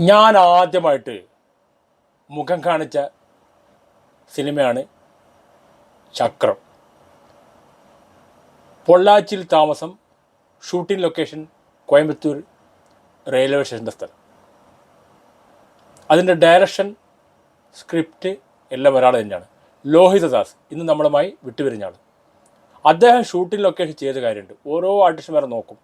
ഞാൻ ആദ്യമായിട്ട് മുഖം കാണിച്ച സിനിമയാണ് ചക്രം. പൊള്ളാച്ചിയിൽ താമസം ഷൂട്ടിംഗ് ലൊക്കേഷൻ കോയമ്പത്തൂർ റെയിൽവേ സ്റ്റേഷന്റെ സ്ഥലം. അതിന്റെ ഡയറക്ഷൻ സ്ക്രിപ്റ്റ് എല്ലാം ഒരാൾ തന്നെയാണ്. ലോഹിതദാസ് ഇന്ന് നമ്മളുമായി വിട്ടുപിരിഞ്ഞ ആൾ അദ്ദേഹം ഷൂട്ടിംഗ് ലൊക്കേഷൻ ചെയ്ത കാര്യമുണ്ട്. ഓരോ ആർട്ടിസ്റ്റുമാരെ നോക്കും.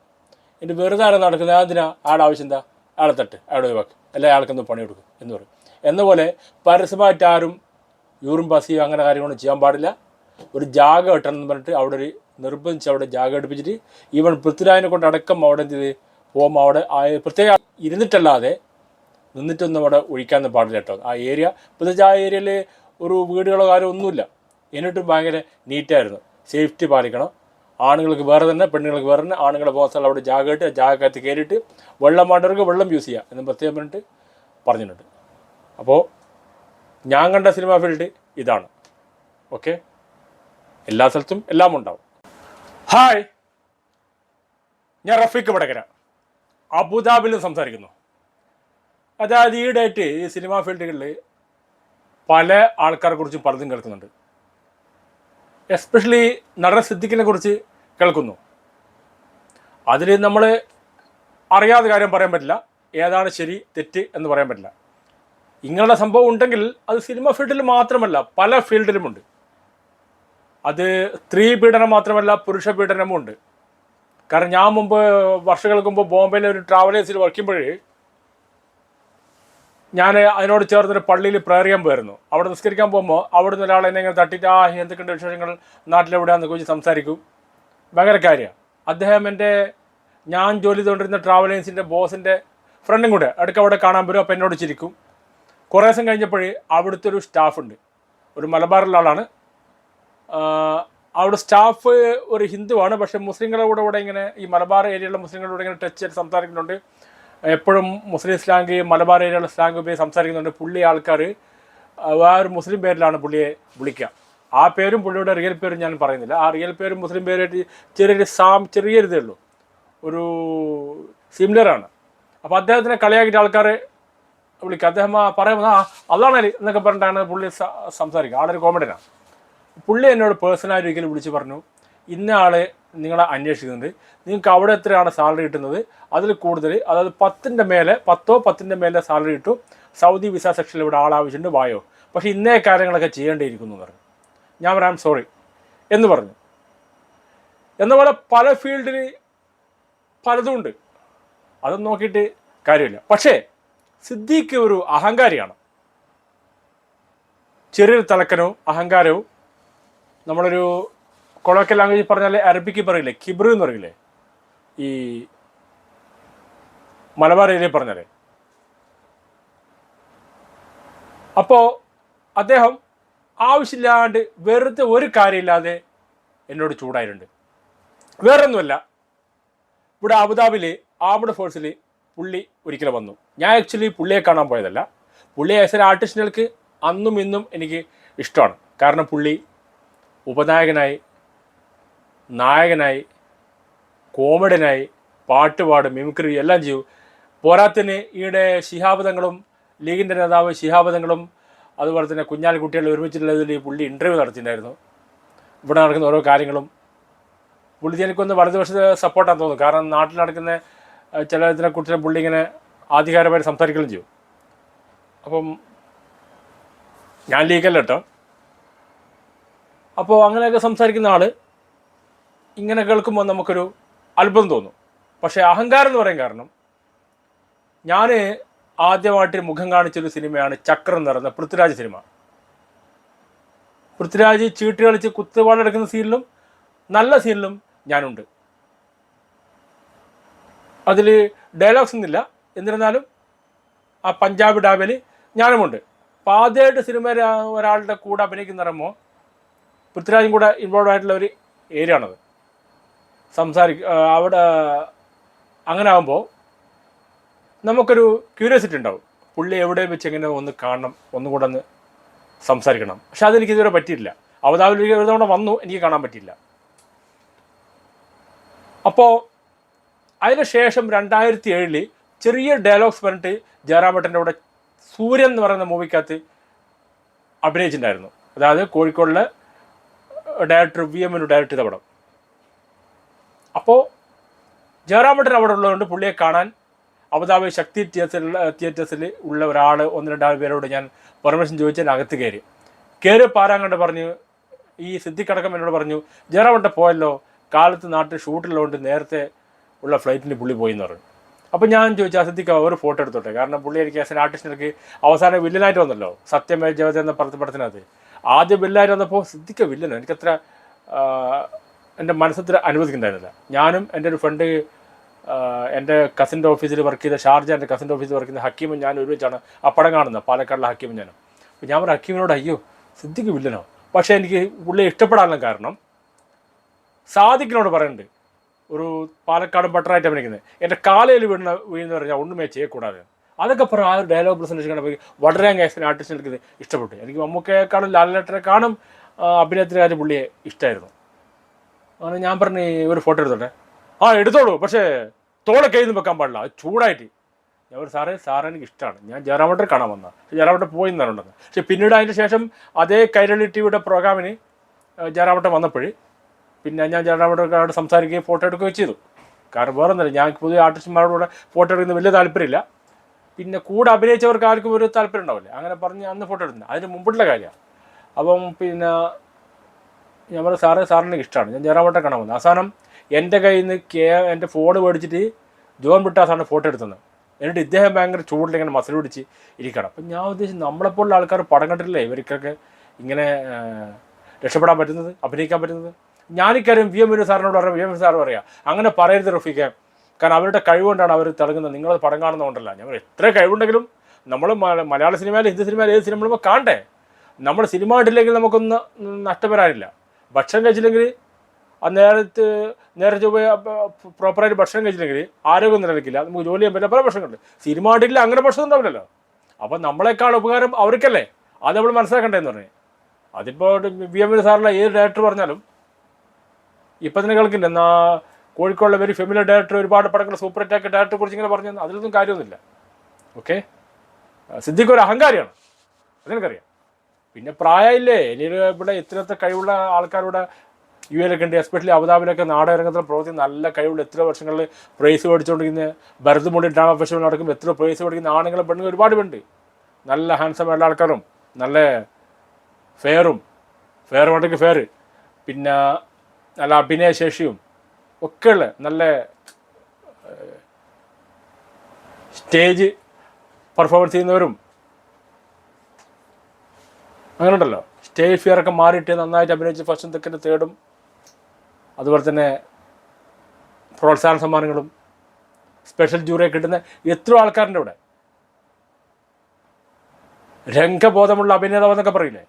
എന്റെ വെറുതെ നടക്കുന്നത്? അതിനാ ആടെ ആവശ്യം എന്താ? ആളെ തട്ട് അയാളെ ഒഴിവാക്ക്. എല്ലാ അയാൾക്കൊന്ന് പണി കൊടുക്കും എന്ന് പറയും. എന്നപോലെ പരസ്യമായിട്ട് ആരും യൂറിൻ പാസ് അങ്ങനെ കാര്യങ്ങളൊന്നും ചെയ്യാൻ പാടില്ല. ഒരു ജാഗ കെട്ടണം എന്ന് പറഞ്ഞിട്ട് അവിടെ ഒരു നിർബന്ധിച്ച് അവിടെ ജാഗ എടുപ്പിച്ചിട്ട് ഈവൻ പൃഥ്വിരാജിനെ കൊണ്ട് അടക്കം അവിടെ എന്ത് ചെയ്ത് ഹോം അവിടെ പ്രത്യേക ഇരുന്നിട്ടല്ലാതെ നിന്നിട്ടൊന്നും അവിടെ ഒഴിക്കാൻ പാടില്ല കേട്ടോ. ആ ഏരിയ പ്രത്യേകിച്ച് ആ ഏരിയയിൽ ഒരു വീടുകളോ കാര്യമോ ഒന്നുമില്ല. എന്നിട്ടും ഭയങ്കര നീറ്റായിരുന്നു സേഫ്റ്റി പാലിക്കണം. ആണുങ്ങൾക്ക് വേറെ തന്നെ പെണ്ണുങ്ങൾക്ക് വേറെ തന്നെ. ആണുങ്ങളെ പോകുന്ന സ്ഥലം അവിടെ ജാഗയിട്ട് ജാഗത്ത് കയറിയിട്ട് വെള്ളം വേണ്ടവർക്ക് വെള്ളം യൂസ് ചെയ്യുക എന്ന് പ്രത്യേകം പറഞ്ഞിട്ട് പറഞ്ഞിട്ടുണ്ട്. അപ്പോൾ ഞാൻ കണ്ട സിനിമ ഫീൽഡ് ഇതാണ്. ഓക്കെ എല്ലാ സ്ഥലത്തും എല്ലാം ഉണ്ടാവും. ഹായ് ഞാൻ റഫീഖ് വടകര. അബുദാബിൽ നിന്ന് സംസാരിക്കുന്നു. അതായത് ഡേറ്റ് ഈ സിനിമാ ഫീൽഡുകളിൽ പല ആൾക്കാരെ കുറിച്ച് പലതും കേൾക്കുന്നുണ്ട്. എസ്പെഷ്യലി നടൻ സിദ്ദിഖിനെ കുറിച്ച് കേൾക്കുന്നു. അതിൽ നമ്മൾ അറിയാതെ കാര്യം പറയാൻ പറ്റില്ല. ഏതാണ് ശരി തെറ്റ് എന്ന് പറയാൻ പറ്റില്ല. ഇങ്ങനെയുള്ള സംഭവം ഉണ്ടെങ്കിൽ അത് സിനിമ ഫീൽഡിൽ മാത്രമല്ല പല ഫീൽഡിലുമുണ്ട് അത് സ്ത്രീ പീഡനം മാത്രമല്ല പുരുഷ പീഡനവും ഉണ്ട്. കാരണം ഞാൻ മുമ്പ് വർഷങ്ങൾക്ക് മുമ്പ് ബോംബെയിലെ ഒരു ട്രാവലേഴ്സിൽ ചെയ്യുമ്പോഴേ ഞാൻ അതിനോട് ചേർന്നൊരു പള്ളിയിൽ പ്രയർ ചെയ്യാൻ പോയിരുന്നു. അവിടെ നിസ്കരിക്കാൻ പോകുമ്പോൾ അവിടുന്ന് ഒരാൾ എന്നെ ഇങ്ങനെ തട്ടിയിട്ട് ആ എന്തൊക്കെയുണ്ട് വിശേഷങ്ങൾ? നാട്ടിലെവിടെയാണെന്ന് ചോദിച്ച് സംസാരിക്കും. ഭയങ്കര കാര്യമാണ് അദ്ദേഹം എന്റെ ഞാൻ ജോലി ചെയ്തുകൊണ്ടിരുന്ന ട്രാവൽ ഏജൻസിന്റെ ബോസിന്റെ ഫ്രണ്ടും കൂടെ അടുക്ക അവിടെ കാണാൻ വരും അപ്പോൾ എന്നോട് ചിരിക്കും. കുറേ ദിവസം കഴിഞ്ഞപ്പോഴേ അവിടുത്തെ ഒരു സ്റ്റാഫുണ്ട് ഒരു മലബാറിലുള്ള ആളാണ്. അവിടെ സ്റ്റാഫ് ഒരു ഹിന്ദുവാണ് പക്ഷേ മുസ്ലിങ്ങളുടെ കൂടെ കൂടെ ഇങ്ങനെ ഈ മലബാർ ഏരിയയിലുള്ള മുസ്ലിങ്ങളുടെ കൂടെ ഇങ്ങനെ ടച്ച് ചെയ്ത് സംസാരിക്കുന്നുണ്ട്. എപ്പോഴും മുസ്ലിം സ്ലാങ് മലബാർ ഏരിയയിലുള്ള സ്ലാങ് ഉപയോഗിച്ച് സംസാരിക്കുന്നുണ്ട്. പുള്ളി ആൾക്കാർ വേറെ മുസ്ലിം പേരിലാണ് പുള്ളിയെ വിളിക്കുക. ആ പേരും പുള്ളിയുടെ റിയൽ പേരും ഞാൻ പറയുന്നില്ല. ആ റിയൽ പേരും മുസ്ലിം പേരായിട്ട് ചെറിയൊരു സാം ചെറിയൊരിതേ ഉള്ളൂ. ഒരു സിമിലറാണ് അപ്പോൾ അദ്ദേഹത്തിനെ കളിയാക്കിയിട്ട് ആൾക്കാരെ വിളിക്കുക അദ്ദേഹം പറയുമ്പോൾ ആ അതാണ് അലി എന്നൊക്കെ പറഞ്ഞിട്ടാണ് പുള്ളി സംസാരിക്കുക. ആളൊരു കോമഡിനാണ് പുള്ളി എന്നോട് പേഴ്സണലായിട്ട് ഒരിക്കലും വിളിച്ച് പറഞ്ഞു ഇന്ന ആളെ നിങ്ങളെ അന്വേഷിക്കുന്നുണ്ട്. നിങ്ങൾക്ക് അവിടെ എത്രയാണ് സാലറി കിട്ടുന്നത്? അതിൽ കൂടുതൽ അതായത് പത്തിന്റെ മേലെ പത്തോ പത്തിന്റെ മേലെ സാലറി കിട്ടും. സൗദി വിസ സെക്ഷനിൽ ഇവിടെ ആളാവശ്യമുണ്ട് വായോ. പക്ഷേ ഇന്നേ കാര്യങ്ങളൊക്കെ ചെയ്യേണ്ടിയിരിക്കുന്നു എന്ന് പറഞ്ഞു. ഞാൻ പറയാം സോറി എന്ന് പറഞ്ഞു. എന്ന പോലെ പല ഫീൽഡിൽ പലതും ഉണ്ട്. അതൊന്നും നോക്കിയിട്ട് കാര്യമില്ല. പക്ഷേ സിദ്ദീഖ് ഒരു അഹങ്കാരിയാണ്. ചെറിയൊരു തലക്കനവും അഹങ്കാരവും. നമ്മളൊരു കൊളോക്കൽ ലാംഗ്വേജ് പറഞ്ഞാൽ അറബിക്ക് പറയില്ലേ? കിബ്ർ എന്ന് പറയില്ലേ? ഈ മലബാർ ഏരിയ പറഞ്ഞാലേ. അപ്പോൾ അദ്ദേഹം ആവശ്യമില്ലാണ്ട് വെറുതെ ഒരു കാര്യമില്ലാതെ എന്നോട് ചൂടായിട്ടുണ്ട്. വേറൊന്നുമല്ല ഇവിടെ അബുദാബിയിൽ ആമഡ് ഫോഴ്സിൽ പുള്ളി ഒരിക്കലും വന്നു. ഞാൻ ആക്ച്വലി പുള്ളിയെ കാണാൻ പോയതല്ല. പുള്ളി ആസ് എൻ ആർട്ടിസ്റ്റുകൾക്ക് അന്നും ഇന്നും എനിക്ക് ഇഷ്ടമാണ്. കാരണം പുള്ളി ഉപനായകനായി നായകനായി കോമഡിനായി പാട്ടുപാട് പാടും മിമിക്രി എല്ലാം ചെയ്യും പോരാത്തിന് ഈയിടെ ശിഹാബദങ്ങളും ലീഗിന്റെ നേതാവ് ശിഹാബദങ്ങളും അതുപോലെ തന്നെ കുഞ്ഞാലിക്കുട്ടികൾ ഒരുമിച്ചുള്ളതിൽ പുള്ളി ഇന്റർവ്യൂ നടത്തിയിട്ടുണ്ടായിരുന്നു. ഇവിടെ നടക്കുന്ന ഓരോ കാര്യങ്ങളും. പുള്ളി എനിക്കൊന്ന് വലതുപക്ഷ സപ്പോർട്ടാന്ന് തോന്നുന്നു. കാരണം നാട്ടിൽ നടക്കുന്ന ചില ഇതിനെ ഇതിനെക്കുറിച്ച് പുള്ളി ഇങ്ങനെ ആധികാരമായിട്ട് സംസാരിക്കുകയും ചെയ്യും. അപ്പം ഞാൻ ലീഗല്ല കേട്ടോ. അപ്പോൾ അങ്ങനെയൊക്കെ സംസാരിക്കുന്ന ആൾ ഇങ്ങനെ കേൾക്കുമ്പോൾ നമുക്കൊരു അത്ഭുതം തോന്നും. പക്ഷേ അഹങ്കാരം എന്ന് പറയാൻ കാരണം ഞാൻ ആദ്യമായിട്ട് മുഖം കാണിച്ചൊരു സിനിമയാണ് ചക്രം എന്ന് പറയുന്ന പൃഥ്വിരാജ് സിനിമ. പൃഥ്വിരാജ് ചീട്ട് കളിച്ച് കുത്തുപാടെടുക്കുന്ന സീനിലും നല്ല സീനിലും ഞാനുണ്ട്. അതിൽ ഡയലോഗ്സ് ഒന്നുമില്ല. എന്നിരുന്നാലും ആ പഞ്ചാബ് ഡാബിൽ ഞാനുമുണ്ട്. അപ്പോൾ ആദ്യമായിട്ട് സിനിമയിൽ ഒരാളുടെ കൂടെ അഭിനയിക്കുന്ന പറയുമ്പോൾ പൃഥ്വിരാജും കൂടെ ഇൻവോൾവ് ആയിട്ടുള്ള ഒരു ഏരിയ ആണത്. സംസാരിക്ക അവിടെ അങ്ങനെ ആകുമ്പോൾ നമുക്കൊരു ക്യൂരിയോസിറ്റി ഉണ്ടാവും. പുള്ളി എവിടെ വെച്ച് എങ്ങനെ ഒന്ന് കാണണം ഒന്നുകൂടെ ഒന്ന് സംസാരിക്കണം. പക്ഷെ അതെനിക്ക് ഇതുവരെ പറ്റിയില്ല അവതാവിലേക്ക് ഒരു തവണ വന്നു എനിക്ക് കാണാൻ പറ്റിയില്ല. അപ്പോൾ അതിനുശേഷം രണ്ടായിരത്തി ഏഴിൽ ചെറിയ ഡയലോഗ്സ് പറഞ്ഞിട്ട് ജയറാമേട്ടന്റെ കൂടെ സൂര്യൻ എന്ന് പറയുന്ന മൂവിക്കകത്ത് അഭിനയിച്ചിട്ടുണ്ടായിരുന്നു. അതായത് കോഴിക്കോടിലെ ഡയറക്ടർ വി എമ്മിന് ഡയറക്ട് ചെയ്ത പടം. അപ്പോൾ ജയറാമേട്ടൻ അവിടെ ഉള്ളതുകൊണ്ട് പുള്ളിയെ കാണാൻ അബുദാബി ശക്തി തിയേറ്ററിൽ തിയേറ്റേഴ്സിൽ ഉള്ള ഒരാൾ ഒന്ന് രണ്ടാൾ പേരോട് ഞാൻ പെർമിഷൻ ചോദിച്ചാൽ അകത്ത് കയറി. കയറി പാരാങ്കണ്ട് പറഞ്ഞു ഈ സിദ്ധിക്കടക്കം എന്നോട് പറഞ്ഞു ജയറാമേട്ടൻ പോയല്ലോ? കാലത്ത് നാട്ടിൽ ഷൂട്ടിലുള്ളതുകൊണ്ട് നേരത്തെ ഉള്ള ഫ്ലൈറ്റിന് പുള്ളി പോയി എന്ന് പറഞ്ഞു. അപ്പം ഞാൻ ചോദിച്ചു സിദ്ദിഖ ഒരു ഫോട്ടോ എടുത്തോട്ടെ? കാരണം പുള്ളി എനിക്ക് ആസ് എൻ ആർട്ടിസ്റ്റിനൊക്കെ അവസാനം വില്ലനായിട്ട് വന്നല്ലോ സത്യമേ ജവത എന്ന പറഞ്ഞ പടത്തിനകത്ത്. ആദ്യം വില്ലനായിട്ട് വന്നപ്പോൾ സിദ്ധിക്ക വില്ലനോ എനിക്കത്ര എന്റെ മനസ്സത്ര അനുവദിക്കുന്നുണ്ടായിരുന്നില്ല. ഞാനും എന്റെ ഒരു ഫ്രണ്ട് എന്റെ കസിന്റെ ഓഫീസിൽ വർക്ക് ചെയ്ത ഷാർജ എന്റെ കസിന്റെ ഓഫീസിൽ വർക്ക് ചെയ്ത ഹക്കീമും ഞാൻ ഒരുമിച്ചാണ് ആ പടം കാണുന്നത് പാലക്കാടിലെ ഹക്കീമും ഞാനും. അപ്പോൾ ഞാൻ പറഞ്ഞു ഹക്കീമിനോട് അയ്യോ സിദ്ദിഖ് വില്ലനോ? പക്ഷേ എനിക്ക് പുള്ളിയെ ഇഷ്ടപ്പെടാനുള്ള കാരണം സാദിഖിനോട് പറയുന്നുണ്ട് ഒരു പാലക്കാടൻ ബട്ടറായിട്ട് അഭിനയിക്കുന്നത്. എന്റെ കാലയിൽ വീണ വീഴുന്ന പറഞ്ഞാൽ ഒന്നുമേ ചെയ്യக்கூടാതെ അതൊക്കെ പറ ആ ഒരു ഡയലോഗ് പ്രസന്റേഷൻ കണ്ടപ്പോൾ വളരെ അങ്ങ് ആർട്ടിസ്റ്റ് എനിക്ക് ഇഷ്ടപ്പെട്ടു. എനിക്ക് മമ്മൂക്കയെക്കാളും ലാലേട്ടനെക്കാളും അഭിനയത്തിന്റെ കാര്യം പുള്ളിയെ ഇഷ്ടമായിരുന്നു അങ്ങനെ ഞാൻ പറഞ്ഞു ഒരു ഫോട്ടോ എടുത്തോട്ടെ? ആ എടുത്തോളൂ. പക്ഷേ തോളെ കയ്യിൽ വെക്കാൻ പാടില്ല. ചൂടായിട്ട്. ഞാൻ ഒരു സാറേ സാറ് എനിക്ക് ഇഷ്ടമാണ് ഞാൻ ജയറാമട്ടർ കാണാൻ വന്ന. ജയറാമട്ടർ പോയി നിന്നുണ്ടെന്ന് പക്ഷെ പിന്നീട് അതിന് ശേഷം അതേ കൈരളി ടി വിയുടെ പ്രോഗ്രാമിന് ജയറാമട്ടൻ വന്നപ്പോൾ പിന്നെ ഞാൻ ജയറാമട്ടനോട് സംസാരിക്കുകയും ഫോട്ടോ എടുക്കുകയും ചെയ്തു. കാരണം വേറെ ഒന്നുമില്ല ഞാൻ പുതിയ ആർട്ടിസ്റ്റുമാരോട് ഫോട്ടോ എടുക്കുന്ന വലിയ താല്പര്യമില്ല. പിന്നെ കൂടെ അഭിനയിച്ചവർക്ക് ആർക്കും ഒരു താല്പര്യം ഉണ്ടാവില്ല. അങ്ങനെ പറഞ്ഞ് അന്ന് ഫോട്ടോ എടുക്കുന്നത് അതിന് മുമ്പിട്ടുള്ള കാര്യമാണ്. അപ്പം പിന്നെ ഞാൻ പറഞ്ഞു സാറേ സാറിന് ഇഷ്ടമാണ് ഞാൻ ജയറാമട്ടൻ കാണാൻ വന്നത്. അവസാനം എന്റെ കയ്യിൽ നിന്ന് കേ എന്റെ ഫോൺ മേടിച്ചിട്ട് ജോൺ വിട്ടാസാണ് ഫോട്ടോ എടുത്തത്. എന്നിട്ട് ഇദ്ദേഹം ഭയങ്കര ചൂടിൽ ഇങ്ങനെ മസിൽ പിടിച്ച് ഇരിക്കണം അപ്പം ഞാൻ ഉദ്ദേശിച്ചു നമ്മളെപ്പോലുള്ള ആൾക്കാർ പടം കണ്ടിട്ടില്ലേ? ഇവർക്കൊക്കെ ഇങ്ങനെ രക്ഷപ്പെടാൻ പറ്റുന്നത് അഭിനയിക്കാൻ പറ്റുന്നത്? ഞാനിക്കാര്യം വി എം വിനു സാറിനോട് പറയാം വി എം സാർ പറയാം. അങ്ങനെ പറയരുത് റഫീഖെ. കാരണം അവരുടെ കഴിവുകൊണ്ടാണ് അവർ തിളങ്ങുന്നത്. നിങ്ങളത് പടം കാണുന്നതുകൊണ്ടല്ല ഞങ്ങൾ എത്ര കഴിവുണ്ടെങ്കിലും നമ്മൾ മലയാള സിനിമയിൽ ഹിന്ദി സിനിമയിൽ ഏത് സിനിമ കാണണ്ടേ? നമ്മൾ സിനിമ കണ്ടില്ലെങ്കിൽ നമുക്കൊന്ന് നഷ്ടം വരാനില്ല ഭക്ഷണം കഴിച്ചില്ലെങ്കിൽ ആ നേരത്ത് നേരത്തെ പോയി പ്രോപ്പറായിട്ട് ഭക്ഷണം കഴിച്ചില്ലെങ്കിൽ ആരോഗ്യം നിലനിൽക്കില്ല. നമുക്ക് ജോലി ചെയ്യാൻ പറ്റില്ല പല പ്രശ്നങ്ങളുണ്ട്. സിനിമ കണ്ടില്ല അങ്ങനെ പ്രശ്നം ഉണ്ടാവില്ലല്ലോ. അപ്പം നമ്മളെക്കാൾ ഉപകാരം അവർക്കല്ലേ? അത് നമ്മൾ മനസ്സിലാക്കണ്ടേന്ന് പറഞ്ഞു. അതിപ്പോൾ വി എം സാറിലെ ഏത് ഡയറക്ടർ പറഞ്ഞാലും ഇപ്പം തന്നെ കേൾക്കില്ല. എന്നാ കോഴിക്കോടുള്ള വെരി ഫെമിലർ ഡയറക്ടർ ഒരുപാട് പടങ്ങൾ സൂപ്പർ ഹിറ്റാക്കി ഡയറക്ടറെ കുറിച്ച് ഇങ്ങനെ പറഞ്ഞു അതിലൊന്നും കാര്യമൊന്നുമില്ല. ഓക്കെ സിദ്ദിഖ് ഒരു അഹങ്കാരിയാണ്. അതെനിക്കറിയാം. പിന്നെ പ്രായമില്ലേ? ഇനി ഇവിടെ ഇത്രത്തെ കഴിവുള്ള ആൾക്കാരുടെ യു എയിലൊക്കെ ഉണ്ട്. എസ്പെഷ്യലി അബുദാബിലൊക്കെ നാടകരംഗത്തിൽ പ്രവർത്തി നല്ല കഴിവുള്ള എത്ര വർഷങ്ങളിൽ പ്രൈസ് മേടിച്ചുകൊണ്ടിരിക്കുന്ന. ഭരതമുടി ഡ്രാമ ഫെസ്റ്റിവൽ നടക്കുമ്പോൾ എത്ര പ്രൈസ് മേടിക്കുന്ന ആണുങ്ങളും പെണ്ണുങ്ങളും ഒരുപാട് പേരുണ്ട്. നല്ല ഹാൻസം ഉള്ള ആൾക്കാരും നല്ല ഫെയറും ഫെയർ വേണ്ടെങ്കിൽ ഫെയർ പിന്നെ നല്ല അഭിനയശേഷിയും ഒക്കെയുള്ള നല്ല സ്റ്റേജ് പെർഫോമൻസ് ചെയ്യുന്നവരും അങ്ങനെ ഉണ്ടല്ലോ സ്റ്റേജ് ഫിയറൊക്കെ മാറിയിട്ട് നന്നായിട്ട് അഭിനയിച്ച് ഫസ്റ്റും തെക്കിന്റെ തേർഡും അതുപോലെ തന്നെ പ്രോത്സാഹന സമ്മാനങ്ങളും സ്പെഷ്യൽ ജൂറിയെ കിട്ടുന്ന എത്ര ആൾക്കാരുണ്ട് ഇവിടെ. രംഗബോധമുള്ള അഭിനേതാവ് എന്നൊക്കെ പറയില്ലേ?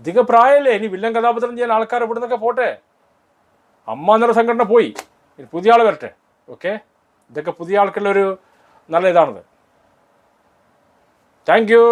അധിക പ്രായമല്ലേ? ഇനി വില്ലൻ കഥാപാത്രം ചെയ്യാൻ ആൾക്കാർ ഇവിടെ നിന്നൊക്കെ പോട്ടെ. അമ്മ എന്നൊരു സംഘടന പോയി. ഇനി പുതിയ ആൾ വരട്ടെ. ഓക്കെ? ഇതൊക്കെ പുതിയ ആൾക്കുള്ളൊരു നല്ല ഇതാണത്. Thank you